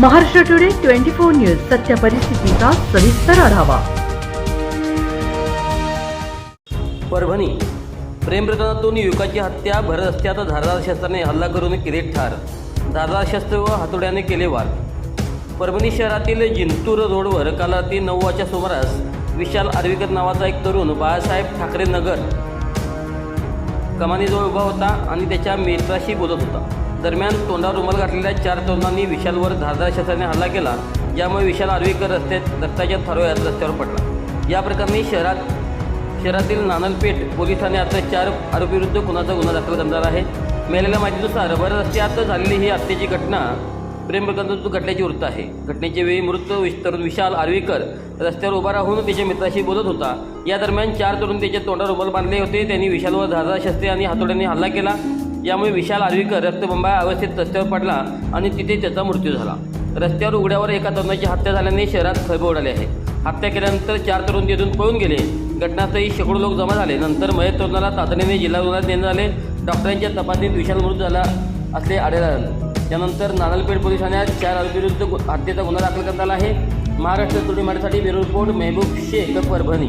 Maharashtra today twenty four news सत्य परिस्थितीचा सविस्तर आढावा. परभणी. प्रेमप्रकरणातून युवकाची हत्या भर रस्त्यात धारदार शस्त्राने हल्ला करून केले ठार. धारदार शस्त्र व हातोड्याने केले वार. परभणी शहरातील जिंतूर रोडवर काल रात्री नऊ वाजच्या सुमारास विशाल आर्वीकर नावाचा एक तरुण बाळासाहेब ठाकरे नगर कमानीजवळ उभा होता आणि त्याच्या मित्राशी बोलत होता. दरम्यान तोंडावर रुमाल घातलेल्या चार तरुणांनी विशालवर धारदार शस्त्राने हल्ला केला. ज्यामुळे विशाल आर्वीकर रस्त्यात रक्ताच्या थारोळ्यात रस्त्यावर पडला. या प्रकरणी शहरात शहरातील नानलपेठ पोलीस ठाण्यात चार आरोपीविरुद्ध खुनाचा गुन्हा दाखल करणार आहे. मिळालेल्या माहितीनुसार भर रस्त्यात झालेली ही हत्येची घटना प्रेम प्रकरणातून वृत्त आहे. घटनेच्या वेळी मृत विश- तरुण विशाल आर्वीकर रस्त्यावर उभा राहून त्याच्या मित्राशी बोलत होता. या दरम्यान चार तरुण त्याच्या तोंडावर रुमाल बांधले होते. त्यांनी विशालवर धारदार शस्त्रे आणि हातोड्याने हल्ला केला. यामुळे विशाल आर्वीकर रक्तबंबाळ अवस्थेत रस्त्यावर पडला आणि तिथे त्याचा मृत्यू झाला. रस्त्यावर उघड्यावर एका तरुणाची हत्या झाल्याने शहरात खळबळ उडाली आहे. हत्या केल्यानंतर चार तरुण तिथून पळून गेले. घटनास्थळी शेकडो लोक जमा झाले. नंतर मयत तरुणाला तातडीने जिल्हा रुग्णालयात नेण्यात आले. डॉक्टरांच्या तपासणीत विशाल मृत झाला असले आढळले त्यानंतर नानलपेठ पोलीस ठाण्यात चार आरोपीविरुद्ध हत्येचा गुन्हा दाखल करण्यात आला आहे. महाराष्ट्र तुडीमाडीसाठी ब्युरो रिपोर्ट मेहबूब शेख परभणी.